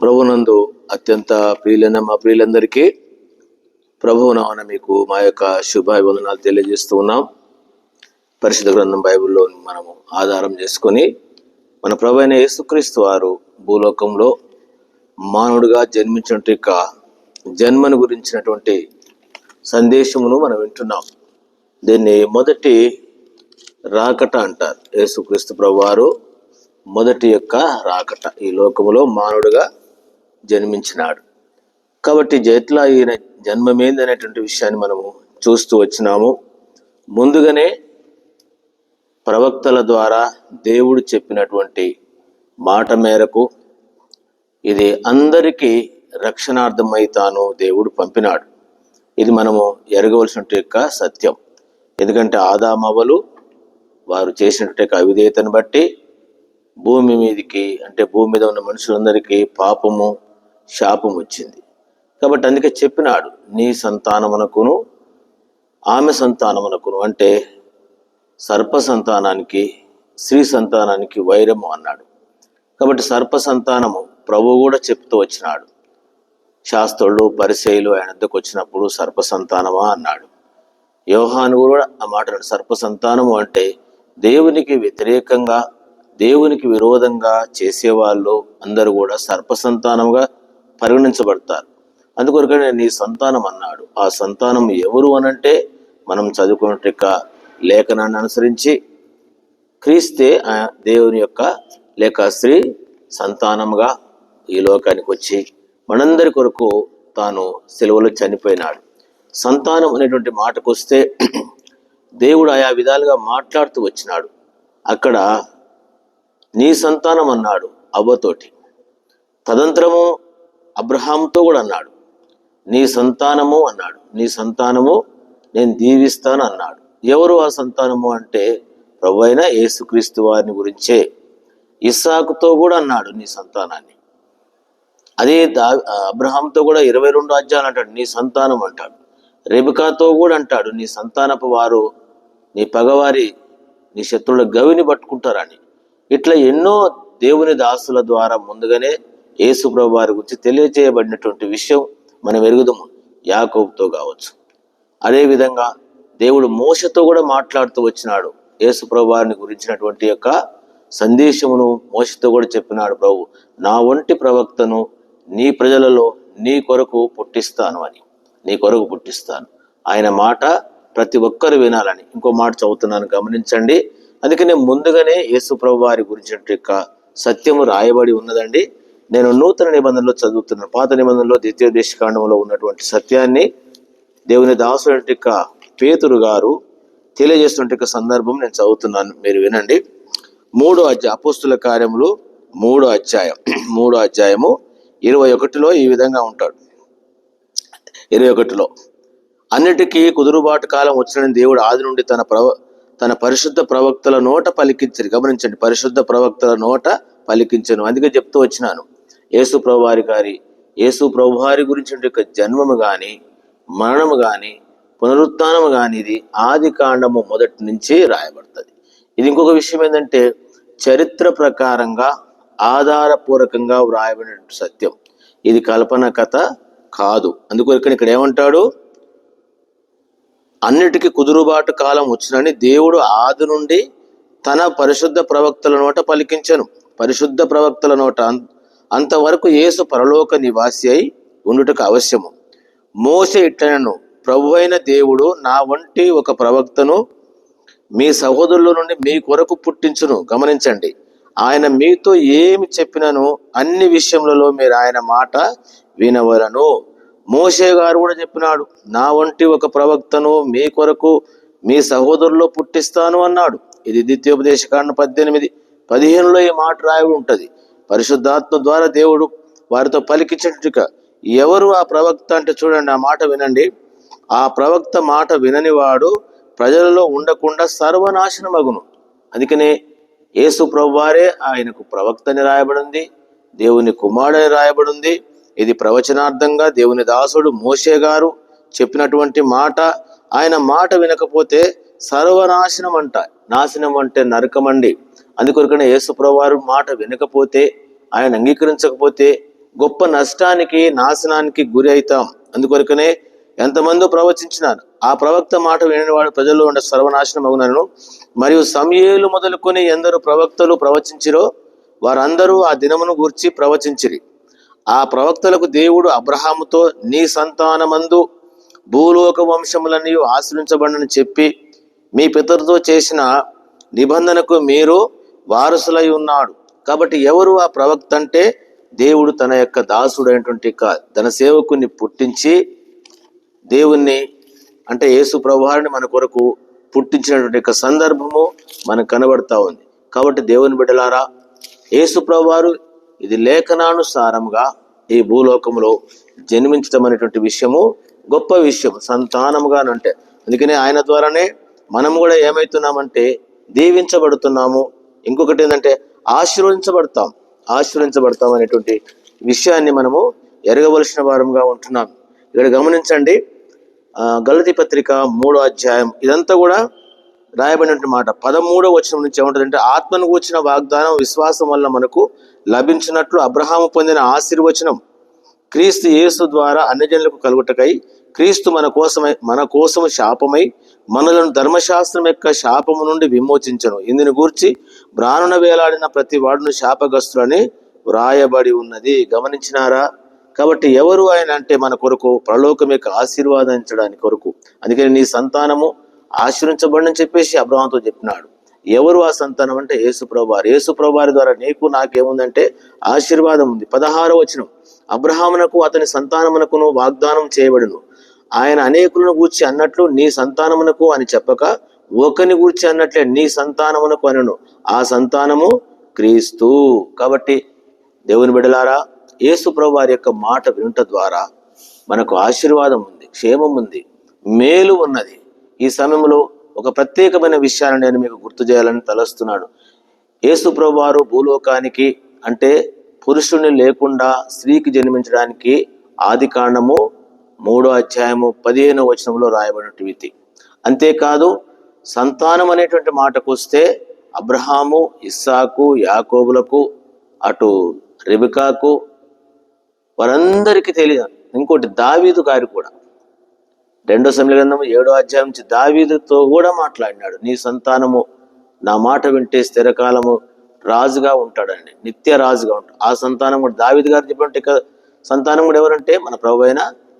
ప్రభునందు అత్యంత ప్రియులైన మా ప్రియులందరికీ ప్రభువునామన మీకు మా యొక్క శుభాభివందనాలు తెలియజేస్తూ ఉన్నాం. పరిశుద్ధ గ్రంథం బైబిల్లో మనము ఆధారం చేసుకొని మన ప్రభు అయిన యేసుక్రీస్తు వారు భూలోకంలో మానవుడిగా జన్మించినట్టు యొక్క జన్మను గురించినటువంటి సందేశమును మనం వింటున్నాం. దీన్ని మొదటి రాకట అంటారు. యేసుక్రీస్తు ప్రభు వారు మొదటి యొక్క రాకట. ఈ లోకములో మానవుడిగా జన్మించినాడు. కాబట్టి ఎట్లా ఈయన జన్మమేంది అనేటువంటి విషయాన్ని మనము చూస్తూ వచ్చినాము. ముందుగానే ప్రవక్తల ద్వారా దేవుడు చెప్పినటువంటి మాట మేరకు ఇది అందరికీ రక్షణార్థమై తాను దేవుడు పంపినాడు. ఇది మనము ఎరగవలసిన యొక్క సత్యం. ఎందుకంటే ఆదామవలు వారు చేసినట్టు యొక్క అవిధేయతను బట్టి భూమి మీదకి అంటే భూమి మీద ఉన్న మనుషులందరికీ పాపము శాపం వచ్చింది. కాబట్టి అందుకే చెప్పినాడు నీ సంతానమునకును ఆమె సంతానమునకును అంటే సర్ప సంతానానికి స్త్రీ సంతానానికి వైరము అన్నాడు. కాబట్టి సర్ప సంతానము ప్రభు కూడా చెప్తూ వచ్చినాడు. శాస్త్రులు పరిచయులు ఆయన వద్దకు వచ్చినప్పుడు సర్ప సంతానమా అన్నాడు. యోహాను కూడా ఆ మాట సర్ప సంతానము అంటే దేవునికి వ్యతిరేకంగా దేవునికి విరోధంగా చేసేవాళ్ళు అందరూ కూడా సర్ప సంతానముగా పరిగణించబడతారు. అందుకొరకనే నీ సంతానం అన్నాడు. ఆ సంతానం ఎవరు అనంటే మనం చదువుకున్నట్టు లేఖనాన్ని అనుసరించి క్రీస్తే ఆ దేవుని యొక్క లేక స్త్రీ సంతానముగా ఈ లోకానికి వచ్చి మనందరి కొరకు తాను సెలవులో చనిపోయినాడు. సంతానం అనేటువంటి మాటకు వస్తే దేవుడు ఆయా విధాలుగా మాట్లాడుతూ వచ్చినాడు. అక్కడ నీ సంతానం అన్నాడు అవ్వతోటి. తదంతరము అబ్రహాంతో కూడా అన్నాడు. నీ సంతానము అన్నాడు. నీ సంతానము నేను దీవిస్తాను అన్నాడు. ఎవరు ఆ సంతానము అంటే? ప్రభు అయిన యేసుక్రీస్తు వారిని గురించే. ఇస్సాకుతో కూడా అన్నాడు నీ సంతానాన్ని. అదే దా అబ్రహాంతో కూడా ఇరవై రెండు అధ్యాయులు అంటాడు. నీ సంతానం అంటాడు. రెబికాతో కూడా అంటాడు. నీ సంతానపు వారు నీ పగవారి నీ శత్రువుల గవిని పట్టుకుంటారని. ఇట్లా ఎన్నో దేవుని దాసుల ద్వారా ముందుగానే యేసుప్రభు వారి గురించి తెలియజేయబడినటువంటి విషయం మనం ఎరుగుదాము. యాకోబుతో కావచ్చు. అదేవిధంగా దేవుడు మోసతో కూడా మాట్లాడుతూ వచ్చినాడు. యేసుప్రభు వారిని గురించినటువంటి యొక్క సందేశమును మోసతో కూడా చెప్పినాడు ప్రభు. నా వంటి ప్రవక్తను నీ ప్రజలలో నీ కొరకు పుట్టిస్తాను అని. నీ కొరకు పుట్టిస్తాను. ఆయన మాట ప్రతి ఒక్కరు వినాలని. ఇంకో మాట చదువుతున్నాను గమనించండి. అందుకనే ముందుగానే యేసుప్రభు వారి గురించిన యొక్క సత్యము రాయబడి ఉన్నదండి. నేను నూతన నిబంధనలో చదువుతున్నాను. పాత నిబంధనలో ద్వితీయ దేశకాండంలో ఉన్నటువంటి సత్యాన్ని దేవుని దాసుడి పేతురు గారు తెలియజేస్తున్న సందర్భం నేను చదువుతున్నాను. మీరు వినండి. మూడో అధ్యాయ అపోస్తుల కార్యములు మూడో అధ్యాయం. మూడో అధ్యాయము ఇరవై ఒకటిలో ఈ విధంగా ఉంటాడు. ఇరవై ఒకటిలో అన్నిటికీ కుదురుబాటు కాలం వచ్చిన దేవుడు ఆది నుండి తన ప్రవ తన పరిశుద్ధ ప్రవక్తల నోట పలికించరు గమనించండి పరిశుద్ధ ప్రవక్తల నోట పలికించను. అందుకే చెప్తూ వచ్చినాను. యేసు ప్రభువారి గారి యేసు ప్రభువారి గురించి యొక్క జన్మము కానీ మరణము కానీ పునరుత్నము కానీ ఇది ఆది కాండము మొదటి నుంచి రాయబడుతుంది. ఇది ఇంకొక విషయం ఏంటంటే చరిత్ర ప్రకారంగా ఆధారపూర్వకంగా వ్రాయబడిన సత్యం. ఇది కల్పన కథ కాదు. అందుకొరకని ఇక్కడ ఏమంటాడు? అన్నిటికీ కుదురుబాటు కాలం వచ్చినని దేవుడు ఆది నుండి తన పరిశుద్ధ ప్రవక్తల నోట పలికించను. పరిశుద్ధ ప్రవక్తల నోట అంతవరకు యేసు పరలోక నివాసి అయి ఉండుటకు అవశ్యము. మోసే ఇట్లనను ప్రభు అయిన దేవుడు నా వంటి ఒక ప్రవక్తను మీ సహోదరుల నుండి మీ కొరకు పుట్టించును గమనించండి. ఆయన మీతో ఏమి చెప్పినను అన్ని విషయములలో మీరు ఆయన మాట వినవలను. మోసే గారు కూడా చెప్పినాడు నా వంటి ఒక ప్రవక్తను మీ కొరకు మీ సహోదరులో పుట్టిస్తాను అన్నాడు. ఇది ద్వితీయోపదేశకాండ పద్దెనిమిది పదిహేనులో ఈ మాట రాయబడి ఉంటుంది. పరిశుద్ధాత్మ ద్వారా దేవుడు వారితో పలికించినట్టుగా ఎవరు ఆ ప్రవక్త అంటే చూడండి ఆ మాట వినండి. ఆ ప్రవక్త మాట విననివాడు ప్రజలలో ఉండకుండా సర్వనాశనమగును. అందుకనే యేసు ప్రభువారే ఆయనకు ప్రవక్తని రాయబడింది దేవుని కుమారుడని రాయబడింది. ఇది ప్రవచనార్థంగా దేవుని దాసుడు మోషే గారు చెప్పినటువంటి మాట. ఆయన మాట వినకపోతే సర్వనాశనం అంట నాశనం అంటే నరకమండి. అందుకొరకనే యేసుప్రవారు మాట వినకపోతే ఆయన అంగీకరించకపోతే గొప్ప నష్టానికి నాశనానికి గురి అవుతాం అందుకొరకనే ఎంతమందో ప్రవచించినారు. ఆ ప్రవక్త మాట వినేవాడు ప్రజల్లో ఉండే సర్వనాశనం అవునను మరియు సమయేలు మొదలుకొని ఎందరు ప్రవక్తలు ప్రవచించిరో వారందరూ ఆ దినమును గూర్చి ప్రవచించిరి. ఆ ప్రవక్తలకు దేవుడు అబ్రహాముతో నీ సంతానమందు భూలోక వంశములన్నీ ఆశ్రయించబడని చెప్పి మీ పితరుతో చేసిన నిబంధనకు మీరు వారసులై ఉన్నాడు. కాబట్టి ఎవరు ఆ ప్రవక్త అంటే దేవుడు తన యొక్క దాసుడైనటువంటి క- తన సేవకుని పుట్టించి దేవుణ్ణి అంటే యేసు ప్రభువారిని మన కొరకు పుట్టించినటువంటి యొక్క సందర్భము మనకు కనబడతా ఉంది. కాబట్టి దేవుని బిడ్డలారా యేసు ప్రభువారు ఇది లేఖనానుసారంగా ఈ భూలోకములో జన్మించడం అనేటువంటి విషయము గొప్ప విషయం సంతానముగా అంటే. అందుకనే ఆయన ద్వారానే మనం కూడా ఏమవుతున్నామంటే దీవించబడుతున్నాము ఇంకొకటి ఏంటంటే ఆశీర్వదించబడతాం. ఆశీర్వదించబడతాం అనేటువంటి విషయాన్ని మనము ఎరగవలసిన వారంగా ఉంటున్నాం. ఇక్కడ గమనించండి గలతి పత్రిక మూడో అధ్యాయం. ఇదంతా కూడా రాయబడినటువంటి మాట. పదమూడో వచనం నుంచి ఏముంటుందంటే ఆత్మను కూర్చిన వాగ్దానం విశ్వాసం వల్ల మనకు లభించినట్లు అబ్రహాము పొందిన ఆశీర్వచనం క్రీస్తు యేసు ద్వారా అన్యజనులకు కలుగుటకై క్రీస్తు మన కోసమై మన కోసం శాపమై మనలను ధర్మశాస్త్రం యొక్క శాపము నుండి విమోచించను. ఇందుని గూర్చి బ్రాహ్మణ వేలాడిన ప్రతి వాడును శాపగ్రస్తులని వ్రాయబడి ఉన్నది. గమనించినారా? కాబట్టి ఎవరు ఆయన అంటే మన కొరకు? ప్రలోకం యొక్క ఆశీర్వాదించడానికి కొరకు. అందుకని నీ సంతానము ఆశ్రయించబడని చెప్పేసి అబ్రహంతో చెప్పినాడు. ఎవరు ఆ సంతానం అంటే? యేసుప్రభువారు యేసుప్రభువారి ద్వారా నీకు నాకేముందంటే ఆశీర్వాదం ఉంది. పదహారో వచనం. అబ్రహామునకు అతని సంతానమునకును వాగ్దానం చేయబడును. ఆయన అనేకులను గూర్చి అన్నట్లు నీ సంతానమునకు అని చెప్పక ఒకని గురించి అన్నట్లే నీ సంతానమును అనను ఆ సంతానము క్రీస్తు. కాబట్టి దేవుని బిడలారా యేసు ప్రభు వారి యొక్క మాట వినుట ద్వారా మనకు ఆశీర్వాదం ఉంది క్షేమం ఉంది మేలు ఉన్నది. ఈ సమయంలో ఒక ప్రత్యేకమైన విషయాన్ని నేను మీకు గుర్తు చేయాలని తలస్తున్నాను. యేసు ప్రభు వారు భూలోకానికి అంటే పురుషుని లేకుండా స్త్రీకి జన్మించడానికి ఆది కాండము మూడో అధ్యాయము పదిహేనో వచనంలో రాయబడినటువంటి అంతేకాదు సంతానం అనేటువంటి మాటకు వస్తే అబ్రహాము ఇస్సాకు యాకోబులకు అటు రిబికాకు వారందరికీ తెలియదు. ఇంకోటి దావీదు గారు కూడా. రెండో సమయ గ్రంథము ఏడో అధ్యాయం నుంచి దావీదుతో కూడా మాట్లాడినాడు. నీ సంతానము నా మాట వింటే స్థిరకాలము రాజుగా ఉంటాడండి. నిత్య రాజుగా ఉంటాడు. ఆ సంతానం కూడా దావీదు గారు చెప్పినట్టు ఇక సంతానం కూడా ఎవరంటే? మన ప్రభు అయిన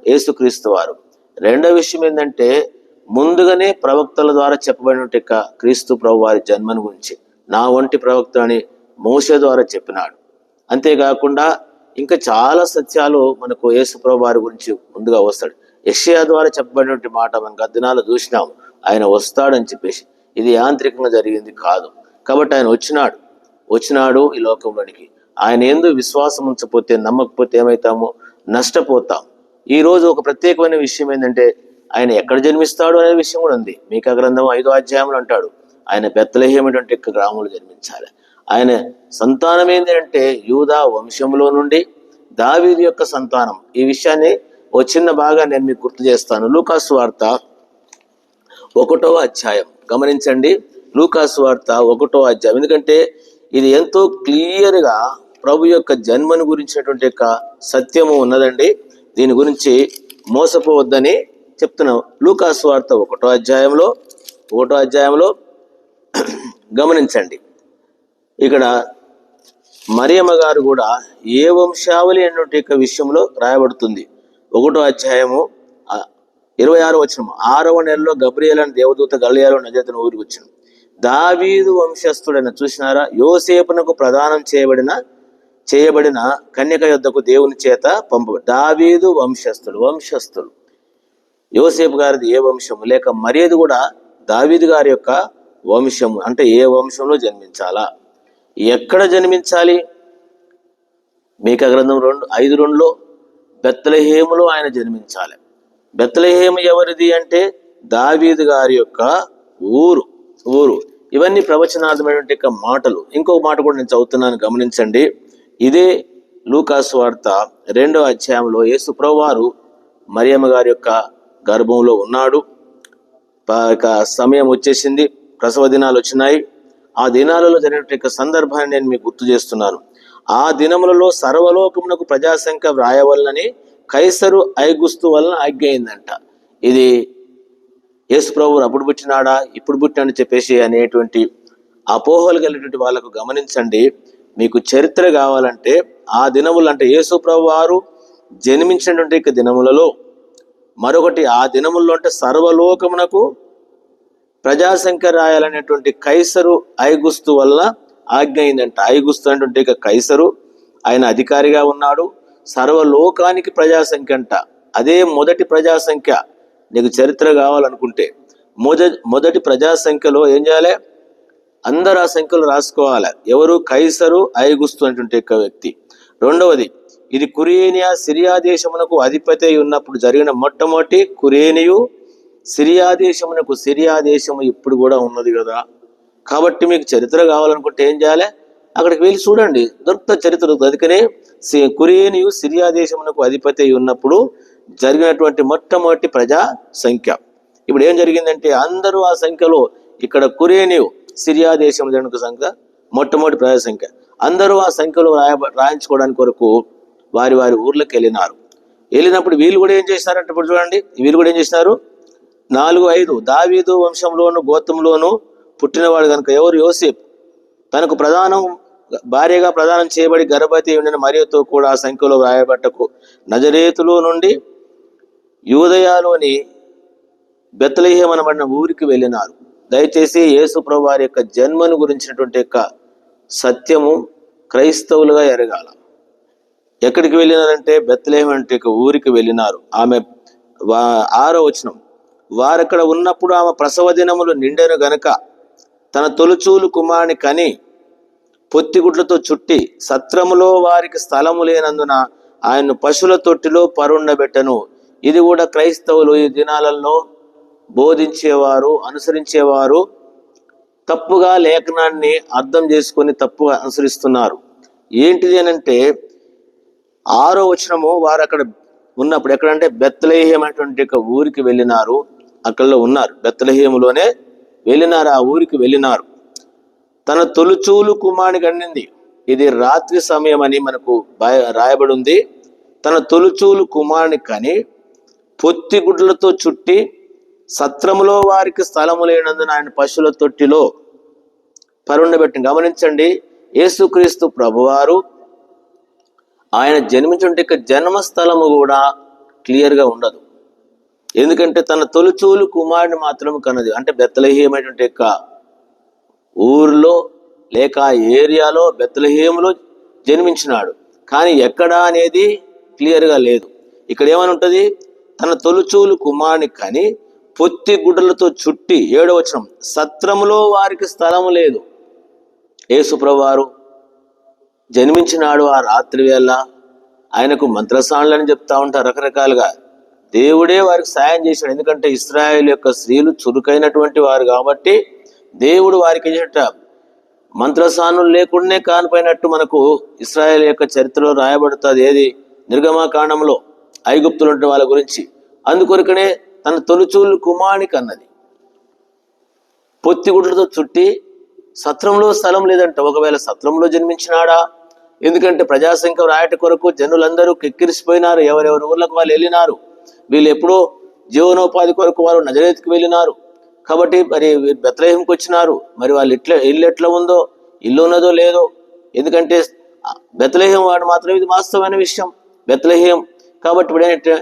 యేసుక్రీస్తు వారు. రెండో విషయం ఏంటంటే ముందుగానే ప్రవక్తల ద్వారా చెప్పబడినట్టు ఇక క్రీస్తు ప్రభు వారి జన్మను గురించి నా వంటి ప్రవక్త అని మోస ద్వారా చెప్పినాడు. అంతేకాకుండా ఇంకా చాలా సత్యాలు మనకు యేసుప్రభు వారి గురించి ముందుగా వస్తాడు. యెషయా ద్వారా చెప్పబడినటువంటి మాట మనం గత చూసినాము. చూసినాం ఆయన వస్తాడని చెప్పేసి. ఇది యాంత్రికంగా జరిగింది కాదు. కాబట్టి ఆయన వచ్చినాడు. వచ్చినాడు ఈ లోకంలోనికి. ఆయన ఎందు విశ్వాసం ఉంచకపోతే నమ్మకపోతే ఏమవుతామో? నష్టపోతాం. ఈరోజు ఒక ప్రత్యేకమైన విషయం ఏంటంటే ఆయన ఎక్కడ జన్మిస్తాడు అనే విషయం కూడా ఉంది. మీకా గ్రంథం ఐదో అధ్యాయంలో అంటాడు ఆయన బెత్తలహేమిటంటే గ్రామంలో జన్మించాలి. ఆయన సంతానం ఏంటంటే యూదా వంశంలో నుండి దావీది యొక్క సంతానం. ఈ విషయాన్ని ఓ చిన్న బాగా నేను మీకు గుర్తు చేస్తాను. లూకాసు వార్త ఒకటో అధ్యాయం. గమనించండి లూకాసు వార్త ఒకటో అధ్యాయం. ఎందుకంటే ఇది ఎంతో క్లియర్గా ప్రభు యొక్క జన్మను గురించినటువంటి యొక్క సత్యము ఉన్నదండి. దీని గురించి మోసపోవద్దని చెప్తున్నాం లూకాసు వార్త ఒకటో అధ్యాయంలో ఒకటో అధ్యాయంలో గమనించండి. ఇక్కడ మరియమ్మ గారు కూడా ఏ వంశావళి అన్నటి యొక్క విషయంలో రాయబడుతుంది. ఒకటో అధ్యాయము ఇరవై ఆరు వచ్చిన ఆరవ నెలలో గబ్రియల్ అని దేవదూత గలియాలో నజతను ఊరికి వచ్చిన దావీదు వంశస్థుడైన చూసినారా? యోసేపునకు ప్రదానం చేయబడిన చేయబడిన కన్యక యొద్దకు దేవుని చేత పంప దావీదు వంశస్థుడు వంశస్థుడు. యోసేపు గారిది ఏ వంశము? లేక మరేది కూడా దావీదు గారి యొక్క వంశము. అంటే ఏ వంశంలో జన్మించాలా? ఎక్కడ జన్మించాలి? మీక గ్రంథం రెండు ఐదు రెండులో బెత్తలహేములో ఆయన జన్మించాలి. బెత్తలహేము ఎవరిది అంటే దావీదు గారి యొక్క ఊరు ఊరు. ఇవన్నీ ప్రవచనార్థమైనటువంటి యొక్క మాటలు. ఇంకొక మాట కూడా నేను చదువుతున్నాను గమనించండి. ఇదే లూకాసు వార్త రెండో అధ్యాయంలో యేసు ప్రభువారు మరియమ్మ గారి యొక్క గర్భంలో ఉన్నాడు. ప- సమయం వచ్చేసింది. ప్రసవ దినాలు వచ్చినాయి. ఆ దినాలలో జరిగిన యొక్క సందర్భాన్ని నేను మీకు గుర్తు చేస్తున్నాను. ఆ దినములలో సర్వలోకమునకు ప్రజాసంఖ్య వ్రాయవలనని కైసరు ఐగుస్తు వలన ఆజ్ఞ అయిందంట. ఇది యేసు ప్రభువు అప్పుడు పుట్టినాడా ఇప్పుడు పుట్టినాడని చెప్పేసి అనేటువంటి అపోహలు కలిగినటువంటి వాళ్ళకు గమనించండి. మీకు చరిత్ర కావాలంటే ఆ దినములు అంటే యేసు ప్రభు వారు జన్మించినటువంటి దినములలో మరొకటి ఆ దినముల్లో అంటే సర్వలోకమునకు ప్రజాసంఖ్య రాయాలనేటువంటి కైసరు ఐగుస్తు వల్ల ఆజ్ఞ అయిందంట. ఐగుస్తు అనేటువంటి ఇక కైసరు ఆయన అధికారిగా ఉన్నాడు. సర్వలోకానికి ప్రజాసంఖ్య అంట. అదే మొదటి ప్రజాసంఖ్య నీకు చరిత్ర కావాలనుకుంటే మొద మొదటి ప్రజాసంఖ్యలో ఏం చేయాలి? అందరు ఆ సంఖ్యలు రాసుకోవాలి. ఎవరు? కైసరు ఐగుస్తు అంటుంటే యొక్క వ్యక్తి. రెండవది ఇది కురేనియా సిరియా దేశమునకు అధిపతి ఉన్నప్పుడు జరిగిన మొట్టమొదటి కురేనియు సిరియా దేశమునకు సిరియా దేశము ఇప్పుడు కూడా ఉన్నది కదా. కాబట్టి మీకు చరిత్ర కావాలనుకుంటే ఏం చేయాలి? అక్కడికి వెళ్ళి చూడండి. దొరుకుత చరిత్ర అందుకనే సి- కురేనియు సిరియా దేశమునకు అధిపతి ఉన్నప్పుడు జరిగినటువంటి మొట్టమొదటి ప్రజా సంఖ్య. ఇప్పుడు ఏం జరిగిందంటే అందరూ ఆ సంఖ్యలో ఇక్కడ కురేనియు సిరియా దేశం జనక సంఖ్య మొట్టమొదటి ప్రజా సంఖ్య. అందరూ ఆ సంఖ్యలో రాయ రాయించుకోవడానికి కొరకు వారి వారి ఊర్లకు వెళ్ళినారు. వెళ్ళినప్పుడు వీళ్ళు కూడా ఏం చేసినారంటే ఇప్పుడు చూడండి వీళ్ళు కూడా ఏం చేసినారు? నాలుగు ఐదు దావీదు వంశంలోను గోత్రంలోను పుట్టినవాడు కనుక ఎవరు? యోసేపు. తనకు ప్రధానం భార్యగా ప్రదానం చేయబడి గర్భవతి ఉండిన మరియతో కూడా ఆ సంఖ్యలో వ్రాయబట్టకు నజరేతులో నుండి యూదయాలోని బెత్తలహేమనబడిన ఊరికి వెళ్ళినారు. దయచేసి యేసు ప్రభు వారి యొక్క జన్మను గురించినటువంటి యొక్క సత్యము క్రైస్తవులుగా ఎరగాల. ఎక్కడికి వెళ్ళినారంటే బెత్తలేహం అంటే ఊరికి వెళ్ళినారు. ఆమె వా ఆరో వచనం. వారక్కడ ఉన్నప్పుడు ఆమె ప్రసవ దినములు నిండెను గనక తన తొలుచూలు కుమారుని కని పొత్తిగుడ్లతో చుట్టి సత్రములో వారికి స్థలము లేనందున ఆయన్ను పశువుల తొట్టిలో పరుండబెట్టను. ఇది కూడా క్రైస్తవులు ఈ దినాలలో బోధించేవారు అనుసరించేవారు తప్పుగా లేఖనాన్ని అర్థం చేసుకొని తప్పుగా అనుసరిస్తున్నారు. ఏంటిది అని అంటే ఆరో వచనము వారు అక్కడ ఉన్నప్పుడు ఎక్కడంటే బెత్తలేహం అటువంటి ఒక ఊరికి వెళ్ళినారు. అక్కడలో ఉన్నారు. బెత్తలహేములోనే వెళ్ళినారు. ఆ ఊరికి వెళ్ళినారు. తన తొలుచూలు కుమారుని గండింది ఇది రాత్రి సమయం అని మనకు రాయబడి ఉంది తన తొలుచూలు కుమారుని కని పొత్తి గుడ్లతో చుట్టి సత్రములో వారికి స్థలము లేనందున ఆయన పశువుల తొట్టిలో పరుండబెట్టి గమనించండి. యేసుక్రీస్తు ప్రభువారు ఆయన జన్మించుంటే జన్మస్థలము కూడా క్లియర్గా ఉండదు. ఎందుకంటే తన తొలిచూలు కుమారుని మాత్రం కన్నది. అంటే బెత్తలహీయమైనటువంటి యొక్క ఊర్లో లేక ఏరియాలో బెత్తలహీములో జన్మించినాడు. కానీ ఎక్కడా అనేది క్లియర్గా లేదు. ఇక్కడ ఏమని ఉంటుంది? తన తొలిచూలు కుమారుని కని పొత్తి గుడ్డలతో చుట్టి ఏడవచనం సత్రములో వారికి స్థలము లేదు. యేసుప్రభువారు జన్మించినాడు ఆ రాత్రి వేళ. ఆయనకు మంత్రసానులని చెప్తా ఉంటారు రకరకాలుగా. దేవుడే వారికి సాయం చేశాడు. ఎందుకంటే ఇస్రాయేల్ యొక్క స్త్రీలు చురుకైనటువంటి వారు కాబట్టి దేవుడు వారికి చేట మంత్రసానులు లేకుండానే కానిపోయినట్టు మనకు ఇస్రాయేల్ యొక్క చరిత్రలో రాయబడుతుంది. ఏది? నిర్గమాకాండంలో ఐగుప్తులుంటే వాళ్ళ గురించి. అందుకొరకనే తన తొలిచూళ్ళు కుమారునికి అన్నది. పొత్తిగుడ్లతో చుట్టి సత్రంలో స్థలం లేదంట. ఒకవేళ సత్రంలో జన్మించినాడా? ఎందుకంటే ప్రజాసంఖ్య రాయట కొరకు జనులందరూ కెక్కిరిసిపోయినారు. ఎవరెవరి ఊర్లకు వాళ్ళు వెళ్ళినారు. వీళ్ళు ఎప్పుడో జీవనోపాధి కొరకు వారు నజరేత్కి వెళ్ళినారు. కాబట్టి మరి బెత్రహీంకి వచ్చినారు. మరి వాళ్ళు ఎట్లా ఇల్లు ఎట్లా ఉందో ఇల్లు ఉన్నదో లేదో. ఎందుకంటే బెత్లహేం వాడు మాత్రం ఇది వాస్తవమైన విషయం. బెత్లహేం కాబట్టి ఇప్పుడు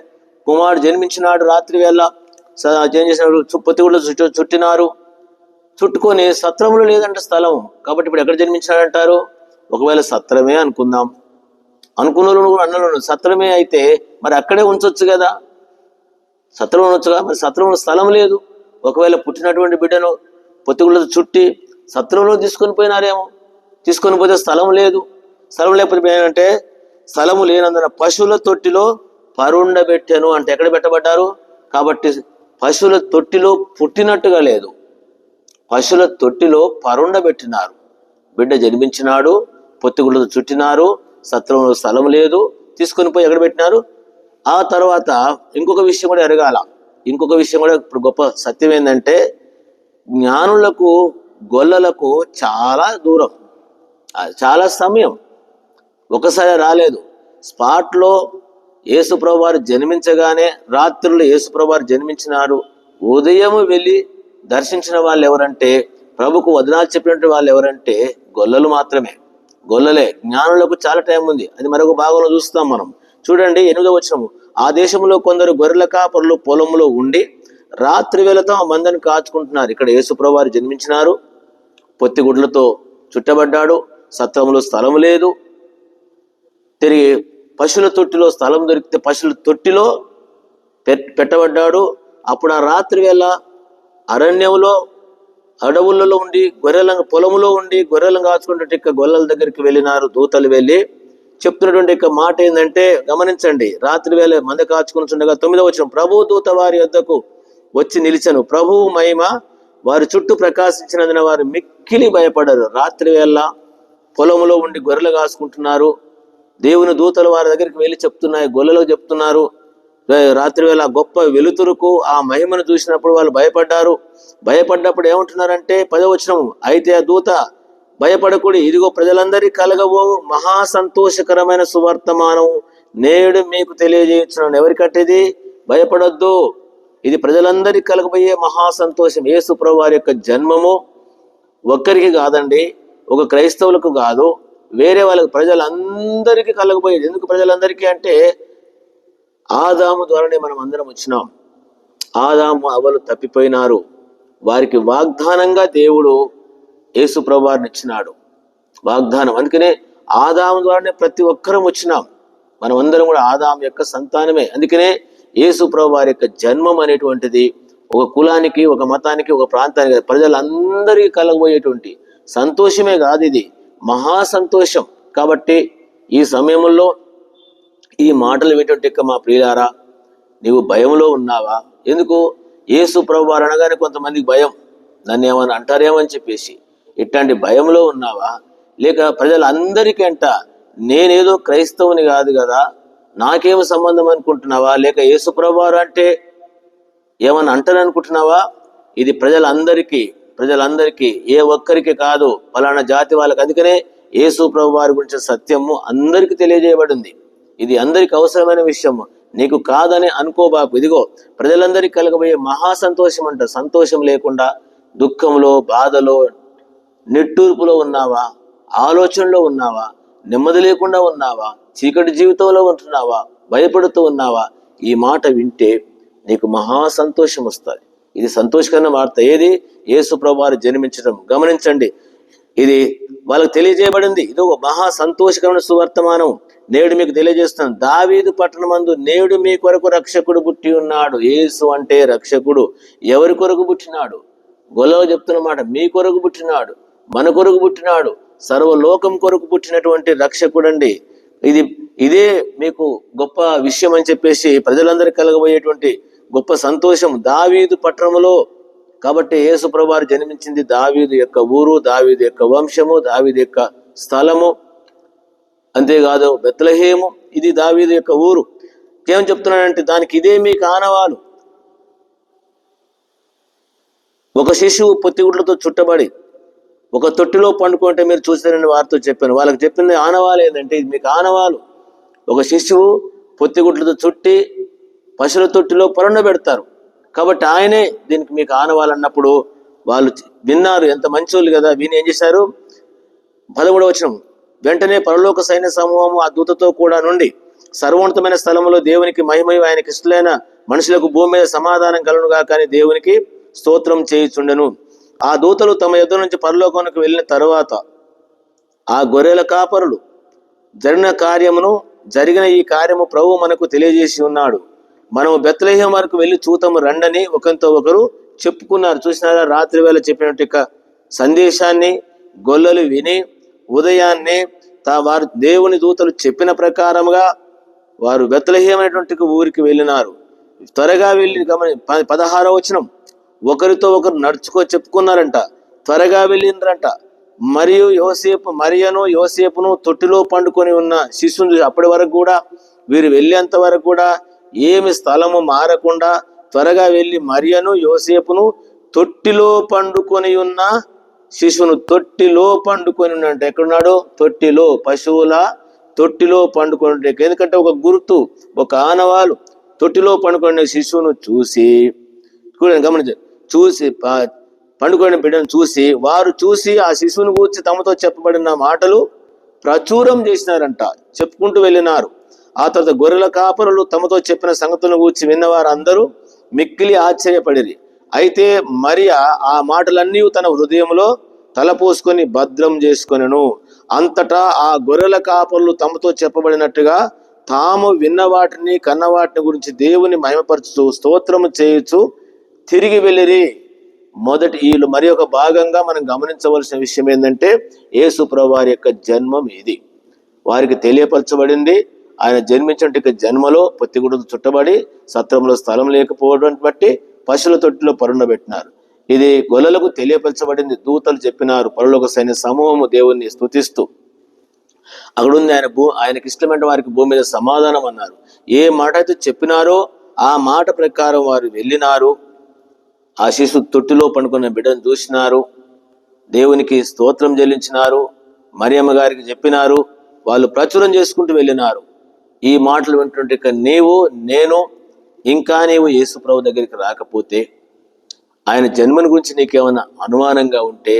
కుమారుడు జన్మించినాడు రాత్రి వేళ స- ఏం చేసినాడు? చుప్పతి కూడా చుట్టినారు. చుట్టుకొని సత్రములు లేదంటే స్థలం కాబట్టి ఇప్పుడు ఎక్కడ జన్మించినాడంటారు? ఒకవేళ సత్రమే అనుకుందాం. అనుకున్న వాళ్ళు కూడా అన్నారు సత్రమే అయితే మరి అక్కడే ఉంచొచ్చు కదా. సత్రం ఉంచగా మరి సత్రంలో స్థలం లేదు. ఒకవేళ పుట్టినటువంటి బిడ్డను పొత్తిగుళ్ళతో చుట్టి సత్రంలో తీసుకొని పోయినారేమో. తీసుకొని పోతే స్థలం లేదు. స్థలం లేకపోతే ఏంటంటే స్థలము లేనందున పశువుల తొట్టిలో పరుండబెట్టాను అంటే ఎక్కడ పెట్టబడ్డారు? కాబట్టి పశువుల తొట్టిలో పుట్టినట్టుగా లేదు. పశువుల తొట్టిలో పరుండబెట్టినారు బిడ్డ జన్మించినాడు. పొత్తిగుళ్ళతో చుట్టినారు సత్రంలో స్థలం లేదు తీసుకొని పోయి ఎక్కడ పెట్టినారు? ఆ తర్వాత ఇంకొక విషయం కూడా ఎరగాల. ఇంకొక విషయం కూడా ఇప్పుడు గొప్ప సత్యం ఏంటంటే జ్ఞానులకు గొల్లలకు చాలా దూరం. చాలా సమయం. ఒకసారి రాలేదు. స్పాట్లో యేసుప్రభువారు జన్మించగానే రాత్రులు యేసుప్రభువారు జన్మించినారు ఉదయం వెళ్ళి దర్శించిన వాళ్ళు ఎవరంటే ప్రభుకు వదనాలు చెప్పినట్టు వాళ్ళు ఎవరంటే గొల్లలు మాత్రమే. గొల్లలే. జ్ఞానులకు చాలా టైం ఉంది. అది మరొక భాగంలో చూస్తాం మనం. చూడండి ఎనిమిదో వచ్చినము ఆ దేశంలో కొందరు గొర్రెల కాపరులు పొలంలో ఉండి రాత్రి వేళతో ఆ మందని కాచుకుంటున్నారు. ఇక్కడ యేసుప్రభు వారు జన్మించినారు. పొత్తిగుడ్లతో చుట్టబడ్డాడు. సత్రంలో స్థలం లేదు. తిరిగి పశువుల తొట్టిలో స్థలం దొరికితే పశువుల తొట్టిలో పెట్- పెట్టబడ్డాడు. అప్పుడు ఆ రాత్రి వేళ అరణ్యంలో అడవులలో ఉండి గొర్రెల పొలములో ఉండి గొర్రెలను కాచుకుంటే యొక్క గొల్లల దగ్గరికి వెళ్ళినారు దూతలు వెళ్ళి చెప్తున్నటువంటి యొక్క మాట ఏంటంటే గమనించండి రాత్రి వేళ మంద కాచుకుని ఉండగా తొమ్మిదో వచ్చిన ప్రభు దూత వారి వద్దకు వచ్చి నిలిచను. ప్రభువు మహిమ వారి చుట్టూ ప్రకాశించినందున వారు మిక్కిలి భయపడరు. రాత్రి వేళ పొలంలో ఉండి గొర్రెలు కాసుకుంటున్నారు దేవుని దూతలు వారి దగ్గరికి వెళ్ళి చెప్తున్నాయి గొల్లలకు చెప్తున్నారు. రాత్రి వేళ గొప్ప వెలుతురుకు ఆ మహిమను చూసినప్పుడు వాళ్ళు భయపడ్డారు. భయపడ్డప్పుడు ఏమంటున్నారంటే పదవచనం అయితే ఆ దూత భయపడకూడి. ఇదిగో ప్రజలందరికీ కలగబో మహా సంతోషకరమైన సువర్తమానం నేడు మీకు తెలియజేస్తున్నాను ఎవరికట్టేది భయపడొద్దు. ఇది ప్రజలందరికీ కలగబోయే మహా సంతోషం యేసు వారి యొక్క జన్మము. ఒక్కరికి కాదండి ఒక క్రైస్తవులకు కాదు వేరే వాళ్ళకి ప్రజలందరికీ కలగబోయేది. ఎందుకు ప్రజలందరికీ అంటే ఆదాము ద్వారానే మనం అందరం వచ్చినాం. ఆదాము అవలు తప్పిపోయినారు. వారికి వాగ్దానంగా దేవుడు యేసు ప్రభువారిని ఇచ్చినాడు. వాగ్దానం. అందుకనే ఆదాము ద్వారానే ప్రతి ఒక్కరం వచ్చినాం. మనం అందరం కూడా ఆదాము యొక్క సంతానమే. అందుకనే యేసు ప్రభు వారి యొక్క జన్మం అనేటువంటిది ఒక కులానికి ఒక మతానికి ఒక ప్రాంతానికి కాదు, ప్రజలందరికీ కలగబోయేటువంటి సంతోషమే కాదు ఇది. మహా సంతోషం. కాబట్టి ఈ సమయంలో ఈ మాటలు వింటుంటే ఇక మా ప్రియులారా నీవు భయంలో ఉన్నావా? ఎందుకు? యేసు ప్రభు వారు అనగానే కొంతమందికి భయం. నన్ను ఏమని అంటారేమని చెప్పేసి. ఇట్లాంటి భయంలో ఉన్నావా? లేక ప్రజలందరికంట నేనేదో క్రైస్తవుని కాదు కదా నాకేం సంబంధం అనుకుంటున్నావా? లేక యేసు ప్రభువారు అంటే ఏమని అంటారు అనుకుంటున్నావా? ఇది ప్రజలందరికీ ప్రజలందరికీ ఏ ఒక్కరికి కాదు. ఫలానా జాతి వాళ్ళకి అందుకనే యేసు ప్రభు వారి గురించి సత్యము అందరికీ తెలియజేయబడింది. ఇది అందరికి అవసరమైన విషయము. నీకు కాదని అనుకోబాకు ఇదిగో ప్రజలందరికీ కలగబోయే మహాసంతోషం అంట. సంతోషం లేకుండా దుఃఖంలో బాధలో నిట్టూర్పులో ఉన్నావా? ఆలోచనలో ఉన్నావా? నెమ్మది లేకుండా ఉన్నావా? చీకటి జీవితంలో ఉంటున్నావా? భయపడుతూ ఉన్నావా? ఈ మాట వింటే నీకు మహా సంతోషం వస్తుంది. ఇది సంతోషకరమైన వార్త. ఏది? యేసు ప్రభువారు జన్మించడం. గమనించండి. ఇది వాళ్ళకి తెలియజేయబడింది. ఇది ఒక మహా సంతోషకరమైన సువర్తమానం నేడు మీకు తెలియజేస్తాను దావీదు పట్టణమందు నేడు మీ కొరకు రక్షకుడు పుట్టి ఉన్నాడు. యేసు అంటే రక్షకుడు. ఎవరి కొరకు పుట్టినాడు? గొలవ చెప్తున్న మాట మీ కొరకు పుట్టినాడు మన కొరకు పుట్టినాడు సర్వలోకం కొరకు పుట్టినటువంటి రక్షకుడండి. ఇది ఇదే మీకు గొప్ప విషయం అని చెప్పేసి ప్రజలందరికీ కలగబోయేటువంటి గొప్ప సంతోషం. దావీదు పట్టణములో కాబట్టి యేసు ప్రభువారు జన్మించింది దావీదు యొక్క ఊరు దావీదు యొక్క వంశము దావీదు యొక్క స్థలము. అంతేకాదు బెత్లహేము ఇది దావీదు యొక్క ఊరు. ఏం చెప్తున్నాడంటే దానికి ఇదే మీకు ఆనవాలు ఒక శిశువు పొత్తిగుడ్లతో చుట్టబడి ఒక తొట్టిలో పండుకుంటే మీరు చూసారని వారితో చెప్పాను. వాళ్ళకి చెప్పింది ఆనవాలు ఏంటంటే ఇది మీకు ఆనవాలు ఒక శిశువు పొత్తిగుడ్లతో చుట్టి పశువుల తొట్టిలో పరుండ పెడతారు. కాబట్టి ఆయనే దీనికి మీకు ఆనవాలు అన్నప్పుడు వాళ్ళు విన్నారు. ఎంత మంచోళ్ళు కదా విని ఏం చేశారు? పదమూడవచనం వెంటనే పరలోక సైన్య సమూహము ఆ దూతతో కూడా నుండి సర్వోన్నతమైన స్థలంలో దేవునికి మహిమయు ఆయనకి ఇష్టలైన మనుషులకు భూమి మీద సమాధానం కలునుగా కానీ దేవునికి స్తోత్రం చేయుచుండెను. ఆ దూతలు తమ యుద్ధ నుంచి పరలోకానికి వెళ్ళిన తరువాత ఆ గొర్రెల కాపరులు జరిగిన కార్యమును జరిగిన ఈ కార్యము ప్రభు మనకు తెలియజేసి ఉన్నాడు. మనము బెత్లహేం వరకు వెళ్ళి చూతము రండని ఒకరితో ఒకరు చెప్పుకున్నారు. చూసినారా? రాత్రి వేళ చెప్పినట్టు సందేశాన్ని గొల్లలు విని ఉదయాన్నే తా వారు దేవుని దూతలు చెప్పిన ప్రకారముగా వారు బెత్లహేమైనటువంటి ఊరికి వెళ్ళినారు. త్వరగా వెళ్ళి గమని ప- వచనం. ఒకరితో ఒకరు నడుచుకో చెప్పుకున్నారంట. త్వరగా వెళ్ళిండ్రంట. మరియు యోసేపు మరియను యోసేపును తొట్టిలో పండుకొని ఉన్న శిశువుని అప్పటి వరకు కూడా వీరు వెళ్ళేంత వరకు కూడా ఏమి స్థలము మారకుండా త్వరగా వెళ్ళి మరియను యోసేపును తొట్టిలో పండుకొని ఉన్న శిశువును తొట్టిలో పండుకొని ఉన్నట్టు. ఎక్కడున్నాడు? తొట్టిలో. పశువుల తొట్టిలో పండుకొని ఎందుకంటే ఒక గుర్తు ఒక ఆనవాలు తొట్టిలో పండుకునే శిశువును చూసి చూడండి చూసి పండుకొని బిడ్డను చూసి వారు చూసి ఆ శిశువుని గురించి తమతో చెప్పబడిన మాటలు ప్రచురం చేసినారంట. చెప్పుకుంటూ వెళ్ళినారు. ఆ తర్వాత గొర్రెల కాపరులు తమతో చెప్పిన సంగతులను గూర్చి విన్నవారు అందరూ మిక్కిలి ఆశ్చర్యపడిరి. అయితే మరియా ఆ మాటలన్నీ తన హృదయంలో తలపోసుకొని భద్రం చేసుకొనెను. అంతటా ఆ గొర్రెల కాపరులు తమతో చెప్పబడినట్టుగా తాము విన్న వాటిని కన్న వాటిని గురించి దేవుని మహిమపరచుతూ స్తోత్రము చేయొచ్చు తిరిగి వెళ్ళిరి. మొదటి వీళ్ళు మరి ఒక భాగంగా మనం గమనించవలసిన విషయం ఏంటంటే యేసు వారి యొక్క జన్మం ఇది. వారికి తెలియపరచబడింది. ఆయన జన్మించిన జన్మలో పొత్తిగుడు చుట్టబడి సత్రంలో స్థలం లేకపోవడం బట్టి పశువుల తొట్టిలో పరుండబెట్టినారు. ఇది గొల్లలకు తెలియపరచబడింది. దూతలు చెప్పినారు పరులోక సైన్య సమూహము దేవుణ్ణి స్తుతిస్తూ. అక్కడుంది ఆయన భూ ఆయనకి ఇష్టమైన వారికి భూమి మీద సమాధానం అన్నారు. ఏ మాట అయితే చెప్పినారో ఆ మాట ప్రకారం వారు వెళ్ళినారు. ఆ శిశు తొట్టిలో పండుకున్న బిడ్డను చూసినారు. దేవునికి స్తోత్రం చెల్లించినారు. మరియమ్మ గారికి చెప్పినారు. వాళ్ళు ప్రచురం చేసుకుంటూ వెళ్ళినారు. ఈ మాటలు వింటుంటే ఇక నీవు నేను ఇంకా నీవు యేసు ప్రభు దగ్గరికి రాకపోతే ఆయన జన్మను గురించి నీకేమైనా అనుమానంగా ఉంటే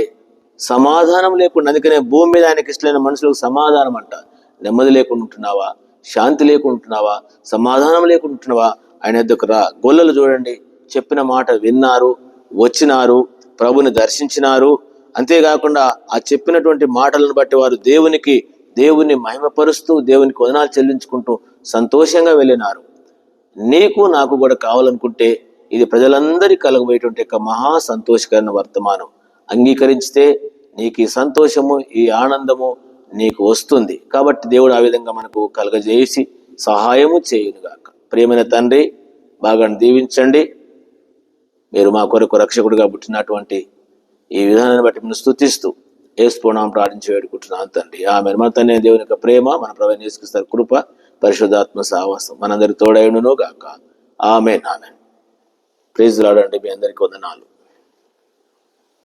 సమాధానం లేకుండా అందుకనే భూమి మీద ఆయనకి ఇష్టమైన మనుషులకు సమాధానం అంట. నెమ్మది లేకుండా ఉంటున్నావా? శాంతి లేకుండా ఉంటున్నావా? సమాధానం లేకుండా ఉంటున్నావా? ఆయన ఎద్దుకు రా. గొల్లలు చూడండి. చెప్పిన మాట విన్నారు వచ్చినారు ప్రభుని దర్శించినారు. అంతేకాకుండా ఆ చెప్పినటువంటి మాటలను బట్టి వారు దేవునికి దేవుని మహిమపరుస్తూ దేవునికి వదనాలు చెల్లించుకుంటూ సంతోషంగా వెళ్ళినారు. నీకు నాకు కూడా కావాలనుకుంటే ఇది ప్రజలందరికీ కలగబోయేటువంటి యొక్క మహా సంతోషకరమైన వర్తమానం. అంగీకరించితే నీకు ఈ సంతోషము ఈ ఆనందము నీకు వస్తుంది. కాబట్టి దేవుడు ఆ విధంగా మనకు కలగజేసి సహాయము చేయునుగాక. ప్రియమైన తండ్రి బాగా దీవించండి. మీరు మా కొరకు రక్షకుడిగా పుట్టినటువంటి ఈ విధానాన్ని బట్టి మేము స్తుతిస్తూ ఏసుపోనాం ప్రార్థించి వేడుకుంటున్నాను తండ్రి. ఆమె మన తండ్రి దేవుని యొక్క ప్రేమ మన ప్రవీణ నేసుకిస్తారు కృప పరిశుద్ధాత్మ సావాసం మనందరి తోడైనను గాక ఆమె ఆమె ప్లీజ్ లాడండి మీ అందరికీ వందనాలు.